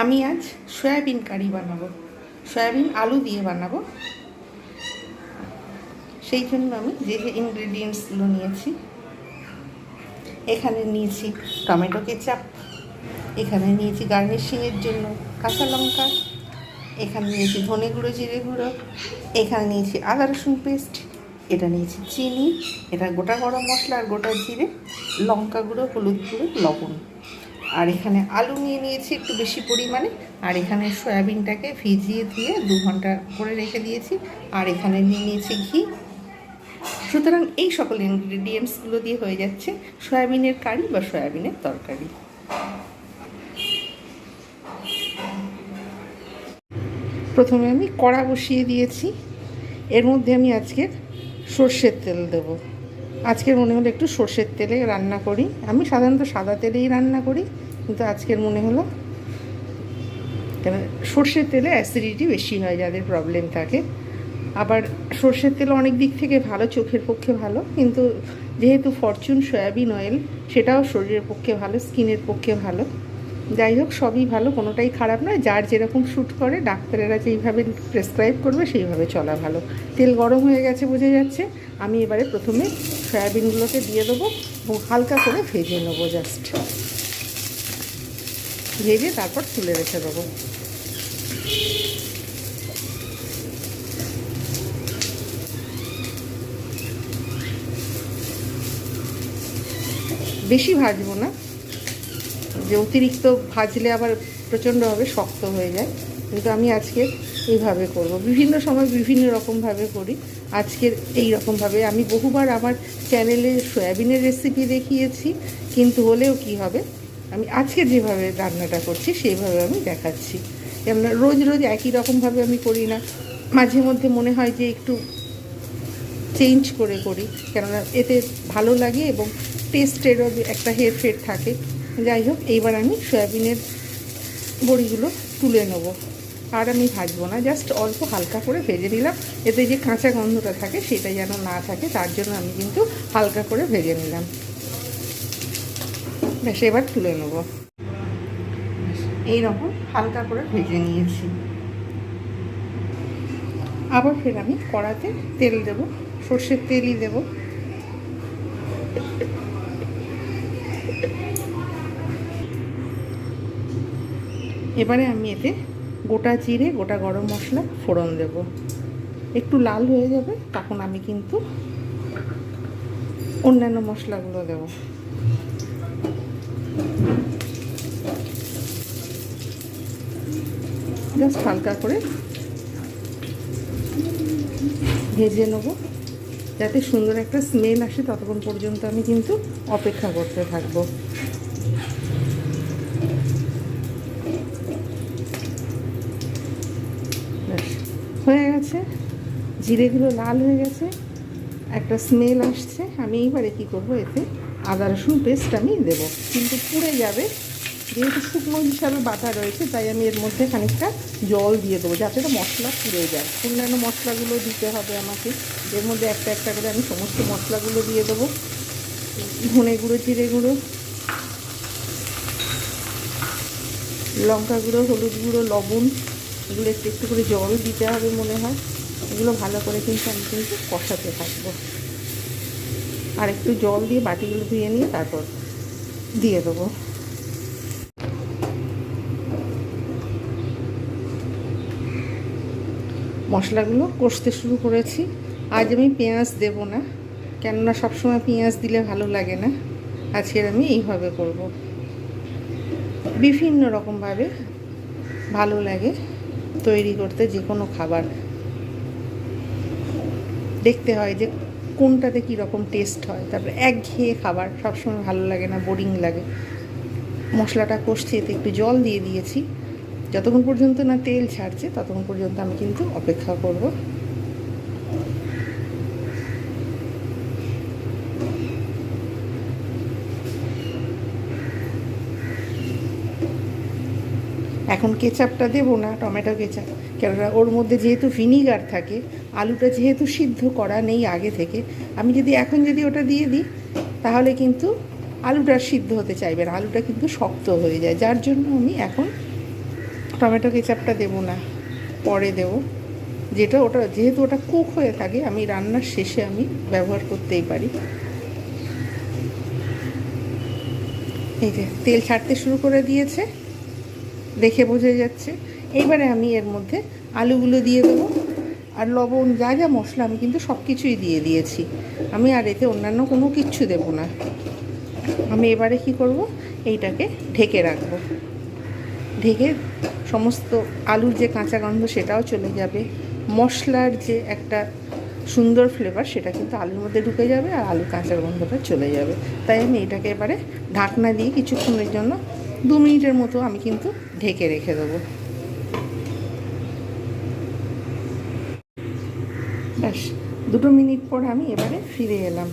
আমি আজ সয়াবিন কারি বানাবো। সয়াবিন আলু দিয়ে বানাবো। সেই জন্য আমি যে যে ইনগ্রেডিয়েন্টসগুলো নিয়েছি, এখানে নিয়েছি টমেটো কেচাপ, এখানে নিয়েছি গার্নিশিংয়ের জন্য কাঁচা লঙ্কা, এখানে নিয়েছি ধনে গুঁড়ো, জিরে গুঁড়ো, এখানে নিয়েছি আদা রসুন পেস্ট এটা নিয়েছি চিনি, এটা গোটা গরম মশলা আর গোটা জিরে, লঙ্কা গুঁড়ো, হলুদ গুঁড়ো, লবণ। আর এখানে আলু নিয়ে নিয়েছি একটু বেশি পরিমাণে। আর এখানে সয়াবিনটাকে ভিজিয়ে দিয়ে দু ঘণ্টা করে রেখে দিয়েছি। আর এখানে নিয়ে নিয়েছি ঘি। সুতরাং এই সকল ইনগ্রিডিয়েন্টসগুলো দিয়ে হয়ে যাচ্ছে সয়াবিনের কারি বা সয়াবিনের তরকারি। প্রথমে আমি কড়া বসিয়ে দিয়েছি। এর মধ্যে আমি আজকে সর্ষের তেল দেব। আজকের মনে হলো একটু সর্ষের তেলে রান্না করি। আমি সাধারণত সাদা তেলেই রান্না করি, কিন্তু আজকের মনে হলো কেন সর্ষের তেলে অ্যাসিডিটি বেশি হয় যাদের প্রবলেম থাকে। আবার সর্ষের তেল অনেক দিক থেকে ভালো, চোখের পক্ষে ভালো, কিন্তু যেহেতু ফরচুন সয়াবিন অয়েল সেটাও শরীরের পক্ষে ভালো স্কিনের পক্ষে ভালো। যাই হোক, সবই ভালো, কোনোটাই খারাপ নয়। যার যেরকম শ্যুট করে, ডাক্তারেরা যেইভাবে প্রেসক্রাইব করবে, সেইভাবে চলা ভালো। তেল গরম হয়ে গেছে বোঝা যাচ্ছে। আমি এবারে প্রথমে সয়াবিনগুলোকে দিয়ে দেবো এবং হালকা করে ভেজে নেব জাস্ট ভেজে তারপর তুলে রেখে দেবো। বেশি ভাজবো না। যে অতিরিক্ত ভাজলে আবার প্রচণ্ডভাবে শক্ত হয়ে যায়। কিন্তু আমি আজকে এইভাবে করব। বিভিন্ন সময় বিভিন্ন রকমভাবে করি। আজকের এই রকমভাবে। আমি বহুবার আমার চ্যানেলে সয়াবিনের রেসিপি দেখিয়েছি, কিন্তু হলেও কি হবে? আমি আজকে যেভাবে রান্নাটা করছি, সেইভাবে আমি দেখাচ্ছি। কেননা রোজ রোজ একই রকমভাবে আমি করি না। মাঝে মধ্যে মনে হয় যে একটু চেঞ্জ করে করি। কেননা এতে ভালো লাগে এবং টেস্টেরও একটা হেরফের থাকে। যাই হোক, এইবার আমি সয়াবিনের বড়িগুলো তুলে নেব। আর আমি ভাজবো না, জাস্ট অল্প হালকা করে ভেজে নিলাম। এতে যে কাঁচা গন্ধটা থাকে, সেটা যেন না থাকে, তার জন্য আমি কিন্তু হালকা করে ভেজে নিলাম। ব্যাস, এবার তুলে নেব। এইরকম হালকা করে ভেজে নিয়েছি। আবার ফের আমি কড়াতে তেল দেব, সর্ষের তেলই দেবো। এবারে আমি এতে গোটা জিরে, গোটা গরম মশলা, ফোড়ন দেব। একটু লাল হয়ে যাবে, তখন আমি কিন্তু অন্যান্য মশলাগুলো দেব। জাস্ট হালকা করে ভেজে নেব, যাতে সুন্দর একটা স্মেল আসে, ততক্ষণ পর্যন্ত আমি কিন্তু অপেক্ষা করতে থাকব হয়ে গেছে জিরেগুলো লাল হয়ে গেছে, একটা স্মেল আসছে, আমি এইবারে কী করব এতে আদা, রসুন পেস্ট আমি দেব। কিন্তু পুড়ে যাবে, যেহেতু শুকনো হিসাবে বাটা রয়েছে, তাই আমি এর মধ্যে খানিকটা জল দিয়ে দেবো, যাতে এটা মশলা পুড়ে যায়। অন্যান্য মশলাগুলো দিতে হবে আমাকে, এর মধ্যে একটা একটা করে আমি সমস্ত মশলাগুলো দিয়ে দেবো। ধনে গুঁড়ো, জিরে গুঁড়ো, লঙ্কা গুঁড়ো, হলুদ গুঁড়ো, লবণ এগুলো একটু একটু করে জল দিতে হবে মনে হয়। এগুলো ভালো করে কিন্তু আমি কিন্তু কষাতে থাকব। আর একটু জল দিয়ে বাটিগুলো ধুয়ে নিয়ে তারপর দিয়ে দেবো। মশলাগুলো কষতে শুরু করেছি। আজ আমি পেঁয়াজ দেব না, কেননা সবসময় পেঁয়াজ দিলে ভালো লাগে না। আজকের আমি এইভাবে করব। বিভিন্ন রকমভাবে ভালো লাগে। তৈরি করতে যে কোনো খাবার। দেখতে হয় যে কোনটাতে কীরকম টেস্ট হয়। তারপরে একঘেয়ে খাবার, সবসময় ভালো লাগে না বোরিং লাগে। মশলাটা কষছি, এতে একটু জল দিয়ে দিয়েছি। যতক্ষণ পর্যন্ত না তেল ছাড়ছে, ততক্ষণ পর্যন্ত আমি কিন্তু অপেক্ষা করব। এখন কেচাপটা দেবো না, টমেটো কেচাপ। কেননা ওর মধ্যে যেহেতু ভিনিগার থাকে, আলুটা যেহেতু সিদ্ধ করা নেই আগে থেকে, আমি যদি এখন যদি ওটা দিয়ে দিই, তাহলে কিন্তু আলুটা সিদ্ধ হতে চাইবে না, আলুটা কিন্তু শক্ত হয়ে যায়। যার জন্য আমি এখন টমেটো কেচাপটা দেবো না, পরে দেব। যেটা ওটা, যেহেতু ওটা কুক হয়ে থাকে, আমি রান্নার শেষে আমি ব্যবহার করতেই পারি। এই যে, তেল ছাড়তে শুরু করে দিয়েছে। দেখে বোঝা যাচ্ছে। এইবারে আমি এর মধ্যে আলুগুলো দিয়ে দেবো। আর লবণ, যা যা মশলা আমি কিন্তু সব কিছুই দিয়ে দিয়েছি। আমি আর এতে অন্যান্য কোনো কিচ্ছু দেবো না। আমি এবারে কি করব? এইটাকে ঢেকে রাখব। ঢেকে সমস্ত আলুর যে কাঁচা গন্ধ, সেটাও চলে যাবে। মশলার যে একটা সুন্দর ফ্লেভার সেটা কিন্তু আলুর মধ্যে ঢুকে যাবে আর আলু কাঁচা গন্ধটা চলে যাবে। তাই আমি এটাকে এবারে ঢাকনা দিয়ে কিছুক্ষণের জন্য দু মিনিটের মতো আমি কিন্তু ঢেকে রেখে দেবো। ব্যাস, দুটো মিনিট পর আমি এবারে ফিরে এলাম।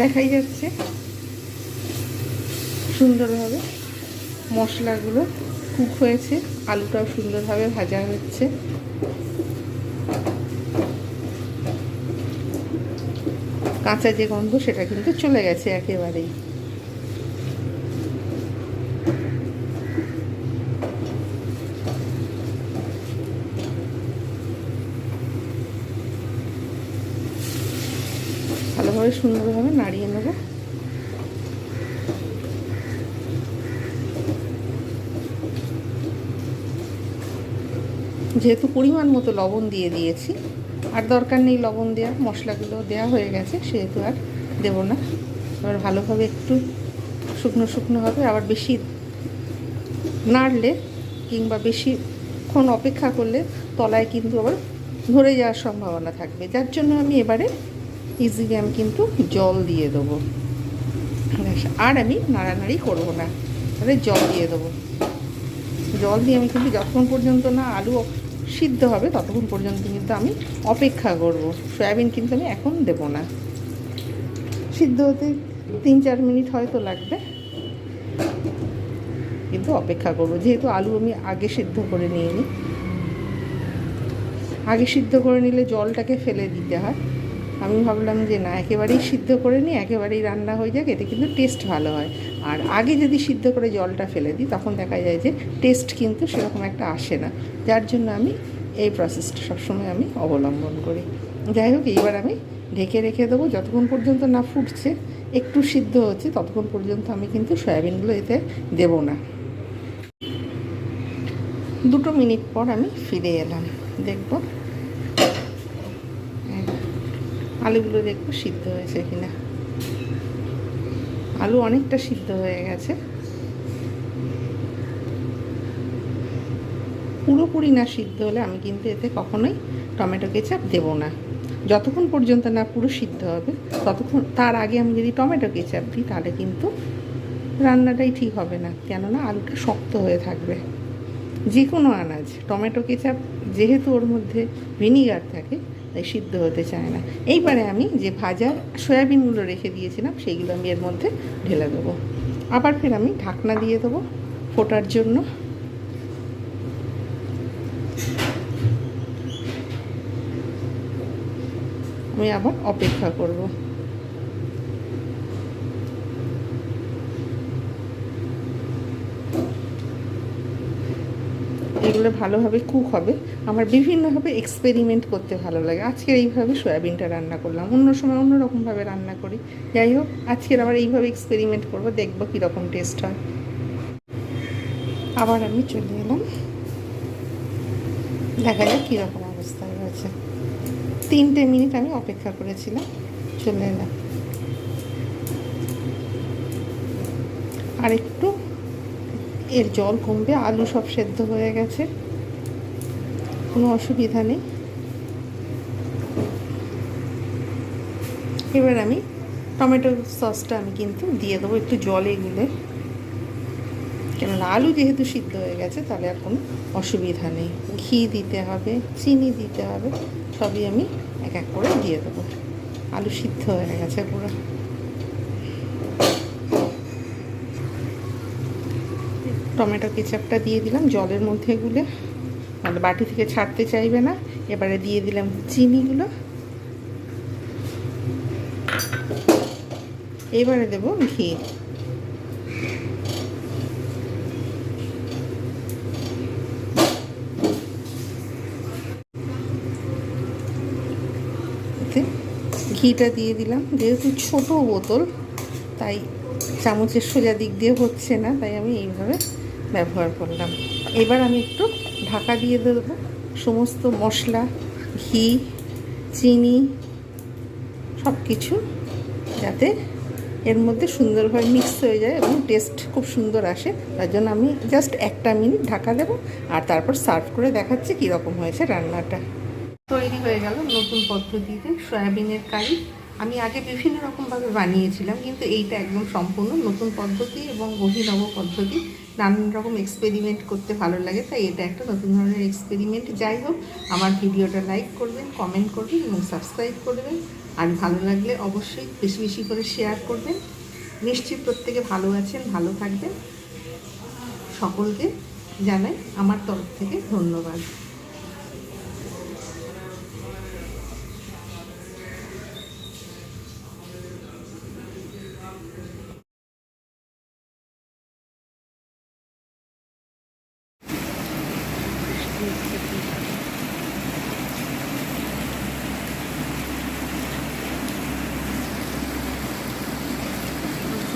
দেখাই যাচ্ছে সুন্দরভাবে মশলাগুলো কুক হয়েছে, আলুটাও সুন্দরভাবে ভাজা হচ্ছে। কাঁচা যে গন্ধ, সেটা কিন্তু চলে গেছে একেবারেই। ভালোভাবে সুন্দরভাবে নাড়িয়ে নেব। যেহেতু পরিমাণ মতো লবণ দিয়ে দিয়েছি, আর দরকার নেই লবণ দেওয়া মশলাগুলো দেওয়া হয়ে গেছে, সেহেতু আর দেব না। এবার ভালোভাবে একটু শুকনো শুকনো হবে, আবার বেশি নাড়লে কিংবা বেশিক্ষণ অপেক্ষা করলে তলায় কিন্তু আবার ধরে যাওয়ার সম্ভাবনা থাকবে। যার জন্য আমি এবারে ইজিলি আমি কিন্তু জল দিয়ে দেবো আর আমি নাড়ানাড়ি করব না। তাহলে জল দিয়ে দেবো। জল দিয়ে আমি কিন্তু যতক্ষণ পর্যন্ত না আলু সিদ্ধ হবে, ততক্ষণ পর্যন্ত কিন্তু আমি অপেক্ষা করব। সয়াবিন কিন্তু আমি এখন দেব না। সিদ্ধ হতে তিন চার মিনিট হয়তো লাগবে। কিন্তু অপেক্ষা করব। যেহেতু আলু আমি আগে সিদ্ধ করে নিয়ে নিই আগে সিদ্ধ করে নিলে জলটাকে ফেলে দিতে হয়। আমি ভাবলাম যে না, একেবারেই সিদ্ধ করে নিই, একেবারেই রান্না হয়ে যাক, এতে কিন্তু টেস্ট ভালো হয়। আর আগে যদি সিদ্ধ করে জলটা ফেলে দিই, তখন দেখা যায় যে টেস্ট কিন্তু সেরকম একটা আসে না। যার জন্য আমি এই প্রসেসটা সবসময় আমি অবলম্বন করি। যাই হোক, এইবার আমি ঢেকে রেখে দেবো। যতক্ষণ পর্যন্ত না ফুটছে, একটু সিদ্ধ হচ্ছে, ততক্ষণ পর্যন্ত আমি কিন্তু সয়াবিনগুলো এতে দেব না। দুটো মিনিট পর আমি ফিরে এলাম। দেখব আলুগুলো দেখব সিদ্ধ হয়েছে কিনা। আলু অনেকটা সিদ্ধ হয়ে গেছে। পুরোপুরি না সিদ্ধ হলে আমি কিন্তু এতে কখনোই টমেটো কেচাপ দেব না। যতক্ষণ পর্যন্ত না পুরো সিদ্ধ হবে, ততক্ষণ তার আগে আমি যদি টমেটো কেচাপ দিই, তাহলে কিন্তু রান্নাটাই ঠিক হবে না। কেননা আলুটা শক্ত হয়ে থাকবে। যে কোনো আনাজ, টমেটো কেচাপ যেহেতু ওর মধ্যে ভিনিগার থাকে তাই সিদ্ধ হতে চায় না। এইবারে আমি যে ভাজা সয়াবিনগুলো রেখে দিয়েছিলাম, সেইগুলো আমি এর মধ্যে ঢেলে দেবো। আবার ফের আমি ঢাকনা দিয়ে দেবো ফোটার জন্য। আমি আবার অপেক্ষা করব। এগুলো ভালোভাবে কুক হবে। আমার বিভিন্নভাবে এক্সপেরিমেন্ট করতে ভালো লাগে। আজকের এইভাবে সয়াবিনটা রান্না করলাম। অন্য সময় অন্যরকমভাবে রান্না করি। যাই হোক, আজকের আবার এইভাবে এক্সপেরিমেন্ট করব। দেখব কীরকম টেস্ট হয়। আবার আমি চলে এলাম। দেখা যাক কীরকম অবস্থা হয়েছে। তিনটে মিনিট আমি অপেক্ষা করেছিলাম। চলে এলাম। আর একটু এর জল কমবে, আলু সব সেদ্ধ হয়ে গেছে। কোনো অসুবিধা নেই। এবার আমি টমেটো সসটা আমি কিন্তু দিয়ে দেবো একটু জলে গুলে। কেননা আলু যেহেতু সিদ্ধ হয়ে গেছে, তাহলে আর কোনো অসুবিধা নেই। ঘি দিতে হবে, চিনি দিতে হবে, সবই আমি এক এক করে দিয়ে দেবো। আলু সিদ্ধ হয়ে গেছে পুরো। টমেটো কেচাপটা দিয়ে দিলাম, জলের মধ্যে গুলে মানে বাটি থেকে ছাড়তে চাইবে না। এবারে দিয়ে দিলাম চিনিগুলো। এবারে দেব ঘি। ঘিটা দিয়ে দিলাম। যেহেতু ছোট বোতল, তাই চামচের সোজা দিক দিয়ে হচ্ছে না, তাই আমি এইভাবে ব্যবহার করলাম। এবার আমি একটু ঢাকা দিয়ে দেবো। সমস্ত মশলা, ঘি, চিনি সব কিছু যাতে এর মধ্যে সুন্দরভাবে মিক্স হয়ে যায় এবং টেস্ট খুব সুন্দর আসে। তার জন্য আমি জাস্ট একটা মিনিট ঢাকা দেবো আর তারপর সার্ভ করে দেখাচ্ছি কীরকম হয়েছে রান্নাটা। তৈরি হয়ে গেল নতুন পদ্ধতিতে সয়াবিনের কারি। আমি আগে বিভিন্ন রকমভাবে বানিয়েছিলাম, কিন্তু এইটা একদম সম্পূর্ণ নতুন পদ্ধতি এবং অভিনব পদ্ধতি। নানান রকম এক্সপেরিমেন্ট করতে ভালো লাগে, তাই এটা একটা নতুন ধরনের এক্সপেরিমেন্ট যাই হোক, আমার ভিডিওটা লাইক করবেন কমেন্ট করবেন এবং সাবস্ক্রাইব করবেন। আর ভালো লাগলে অবশ্যই বেশি বেশি করে শেয়ার করবেন। নিশ্চয়ই প্রত্যেকে ভালো আছেন, ভালো থাকবেন। সকলকে জানাই আমার তরফ থেকে ধন্যবাদ।